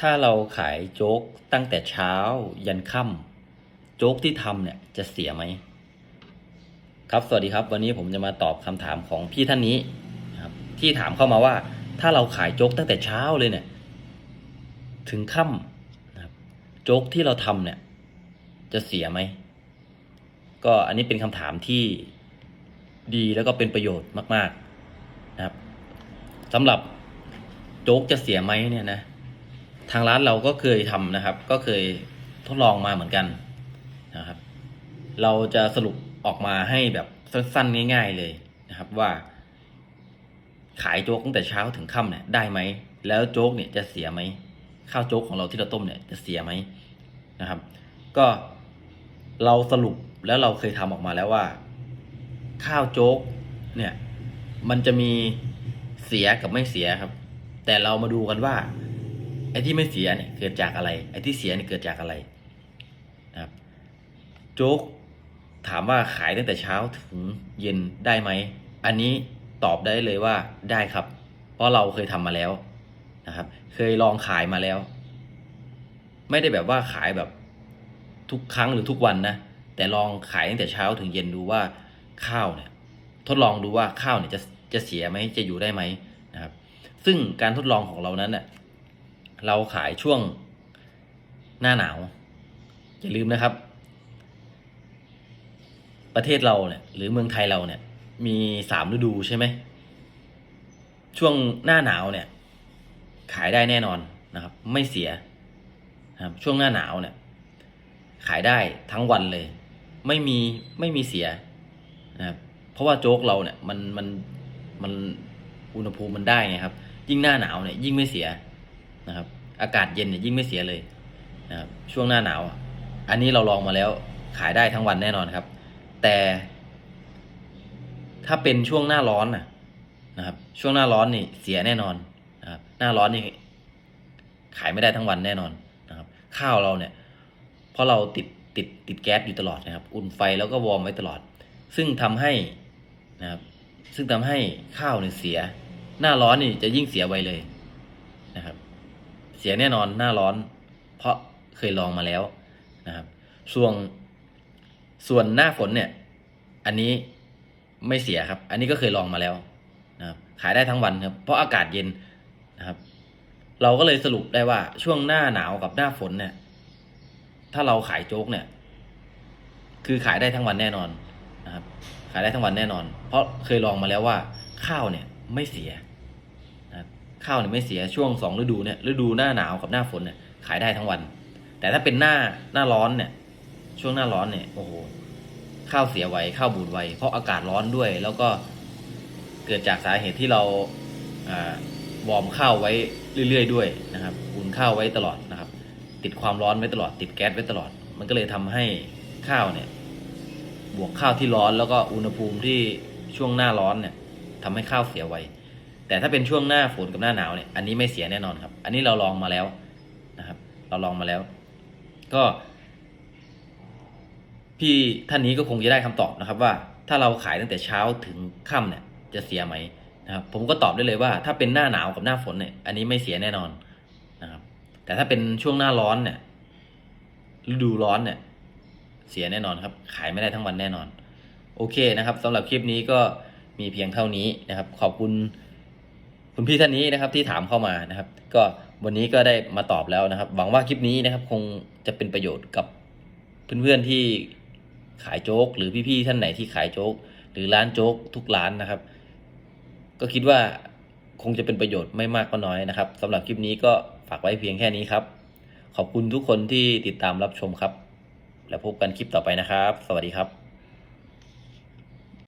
ถ้าเราขายโจ๊กตั้งแต่เช้ายันค่ำโจ๊กที่ทำเนี่ยจะเสียไหมครับสวัสดีครับ วันนี้ผมจะมาตอบคำถามของพี่ท่านนี้ครับที่ถามเข้ามาว่า ถ้าเราขายโจ๊กตั้งแต่เช้าเลยเนี่ย ถึงค่ำนะครับโจ๊กที่เราทำเนี่ย จะเสียไหมก็อันนี้เป็นคำถามที่ดีแล้วก็เป็นประโยชน์มาก ๆ นะครับสำหรับโจ๊กจะเสียไหมเนี่ยนะ ทางร้านเราก็เคยทำนะครับ ก็เคยทดลองมาเหมือนกันนะครับ เราจะสรุปออกมาให้แบบสั้นๆง่าย ๆเลยนะครับว่า ขายโจ๊กตั้งแต่เช้าถึงค่ำเนี่ยได้ไหม แล้วโจ๊กเนี่ยจะเสียไหมข้าวโจ๊กของเราที่เราต้มเนี่ยจะเสียไหมนะครับ ก็เราสรุปแล้วเราเคยทำออกมาแล้วว่า ข้าวโจ๊กเนี่ย มันจะมีเสียกับไม่เสียครับ แต่เรามาดูกันว่า ไอ้ที่ไม่เสียเนี่ยเกิดจากอะไร ไอ้ที่เสียเนี่ยเกิดจากอะไรนะครับโจ๊กถามว่าขายตั้งแต่เช้าถึงเย็นได้ไหม อันนี้ตอบได้เลยว่าได้ครับ เพราะเราเคยทำมาแล้วนะครับ เคยลองขายมาแล้ว ไม่ได้แบบว่าขายแบบทุกครั้งหรือทุกวันนะ แต่ลองขายตั้งแต่เช้าถึงเย็นดูว่าข้าวเนี่ย ทดลองดูว่าข้าวเนี่ยจะจะเสียไหมจะอยู่ได้ไหมนะครับ ซึ่งการทดลองของเรานั้นเน่ะ เราขายช่วงหน้าหนาว อย่าลืมนะครับ ประเทศเราเนี่ยหรือเมืองไทยเราเนี่ย มีสามฤดูใช่ไหมช่วงหน้าหนาวเนี่ย ขายได้แน่นอนนะครับ ไม่เสียครับช่วงหน้าหนาวเนี่ย ขายได้ทั้งวันเลย ไม่มีไม่มีเสียนะครับเพราะว่าโจ๊กเราเนี่ยมันมันมันอุณหภูมิมันได้ไงครับ ยิ่งหน้าหนาวเนี่ยยิ่งไม่เสีย นะครับ อากาศเย็นเนี่ยยิ่งไม่เสียเลยนะครับช่วงหน้าหนาว อันนี้เราลองมาแล้วขายได้ทั้งวันแน่นอนครับ แต่ถ้าเป็นช่วงหน้าร้อนนะนะครับ ช่วงหน้าร้อนนี่เสียแน่นอนนะครับหน้าร้อนนี่ขายไม่ได้ทั้งวันแน่นอนนะครับ ข้าวเราเนี่ยเพราะเราติดติดติดแก๊สอยู่ตลอดนะครับ อุ่นไฟแล้วก็วอร์มไว้ตลอด ซึ่งทำให้นะครับ ซึ่งทำให้ข้าวเนี่ยเสีย หน้าร้อนนี่จะยิ่งเสียไวเลย เสียแน่นอนหน้าร้อน เพราะเคยลองมาแล้วนะครับ ส่วนส่วนหน้าฝนเนี่ย อันนี้ไม่เสียครับ อันนี้ก็เคยลองมาแล้วนะครับ ขายได้ทั้งวันครับ เพราะอากาศเย็นนะครับ เราก็เลยสรุปได้ว่าช่วงหน้าหนาวกับหน้าฝนเนี่ย ถ้าเราขายโจ๊กเนี่ย คือขายได้ทั้งวันแน่นอนนะครับ ขายได้ทั้งวันแน่นอน เพราะเคยลองมาแล้วว่าข้าวเนี่ยไม่เสีย ข้าวเนี่ยไม่เสียช่วงสองฤดูเนี่ยฤดูหน้าหนาวกับหน้าฝนเนี่ยขายได้ทั้งวัน แต่ถ้าเป็นหน้าหน้าร้อนเนี่ย ช่วงหน้าร้อนเนี่ยโอ้โหข้าวเสียไวข้าวบูดไวเพราะอากาศร้อนด้วย แล้วก็เกิดจากสาเหตุที่เราอ่าวอร์มข้าวไว้เรื่อย ๆ ด้วยนะครับอุ่นข้าวไว้ตลอดนะครับ ติดความร้อนไว้ตลอด ติดแก๊สไว้ตลอด มันก็เลยทำให้ข้าวเนี่ย บวกข้าวที่ร้อนแล้วก็อุณหภูมิที่ช่วงหน้าร้อนเนี่ยทำให้ข้าวเสียไว แต่ถ้าเป็นช่วงหน้าฝนกับหน้าหนาวเนี่ยอันนี้ไม่เสียแน่นอนครับ อันนี้เราลองมาแล้วนะครับ เราลองมาแล้ว ก็ พี่ท่านนี้ก็คงจะได้คำตอบนะครับ ว่าถ้าเราขายตั้งแต่เช้าถึงค่ำเนี่ยจะเสียไหมนะครับผมก็ตอบได้เลยว่า ถ้าเป็นหน้าหนาวกับหน้าฝนเนี่ยอันนี้ไม่เสียแน่นอนนะครับ แต่ถ้าเป็นช่วงหน้าร้อนเนี่ยฤดูร้อนเนี่ย เสียแน่นอนครับ ขายไม่ได้ทั้งวันแน่นอน โอเคนะครับสำหรับคลิปนี้ก็มีเพียงเท่านี้นะครับ ขอบคุณ คุณพี่ท่านนี้นะครับที่ถามเข้ามานะครับ ก็วันนี้ก็ได้มาตอบแล้วนะครับ หวังว่าคลิปนี้นะครับคงจะเป็นประโยชน์กับเพื่อนๆที่ขายโจ๊ก หรือพี่ๆท่านไหนที่ขายโจ๊ก หรือร้านโจ๊กทุกร้านนะครับ ก็คิดว่าคงจะเป็นประโยชน์ไม่มากก็น้อยนะครับสำหรับคลิปนี้ก็ฝากไว้เพียงแค่นี้ครับ ขอบคุณทุกคนที่ติดตามรับชมครับ แล้วพบกันคลิปต่อไปนะครับ สวัสดีครับ